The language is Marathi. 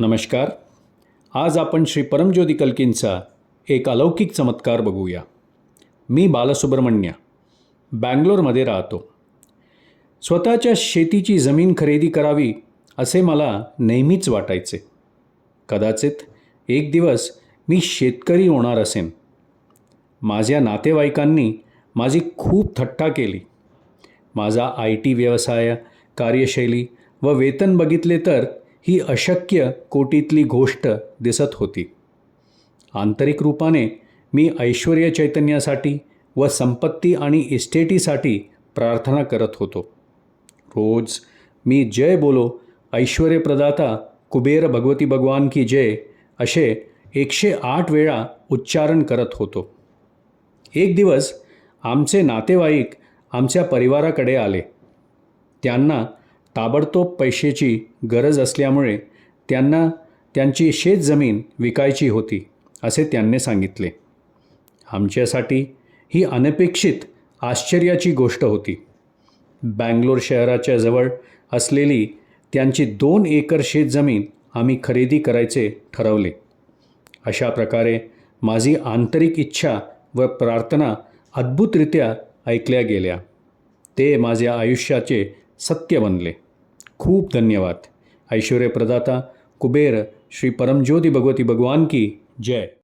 नमस्कार. आज आपण श्री परमज्योती कल्कींचा एक अलौकिक चमत्कार बघूया. मी बालसुब्रमण्य बँगलोरमध्ये राहतो. स्वतःच्या शेतीची जमीन खरेदी करावी असे मला नेहमीच वाटायचे. कदाचित एक दिवस मी शेतकरी होणार असेन. माझ्या नातेवाईकांनी माझी खूप थट्टा केली. माझा आय टी व्यवसाय कार्यशैली व वेतन बघितले तर ही अशक्य कोटीतली गोष्ट दिसत होती. आंतरिक रूपाने मी ऐश्वर्य चैतन्यासाठी व संपत्ती आणि इस्टेटीसाठी प्रार्थना करत होतो. रोज मी जय बोलो ऐश्वर्यप्रदाता कुबेर भगवती भगवान की जय असे एकशे आठ वेळा उच्चारण करत होतो. एक दिवस आमचे नातेवाईक आमच्या परिवाराकडे आले. त्यांना ताबडतोब पैशाची गरज असल्यामुळे त्यांना त्यांची शेतजमीन विकायची होती असे त्यांनी सांगितले. आमच्यासाठी ही अनपेक्षित आश्चर्याची गोष्ट होती. बँगलोर शहराच्या जवळ असलेली त्यांची दोन एकर शेतजमीन आम्ही खरेदी करायचे ठरवले. अशा प्रकारे माझी आंतरिक इच्छा व प्रार्थना अद्भुतरित्या ऐकल्या गेल्या. ते माझ्या आयुष्याचे सत्य बनले. खूप धन्यवाद. ऐश्वर्य प्रदाता कुबेर श्री परमज्योती भगवती भगवान की जय.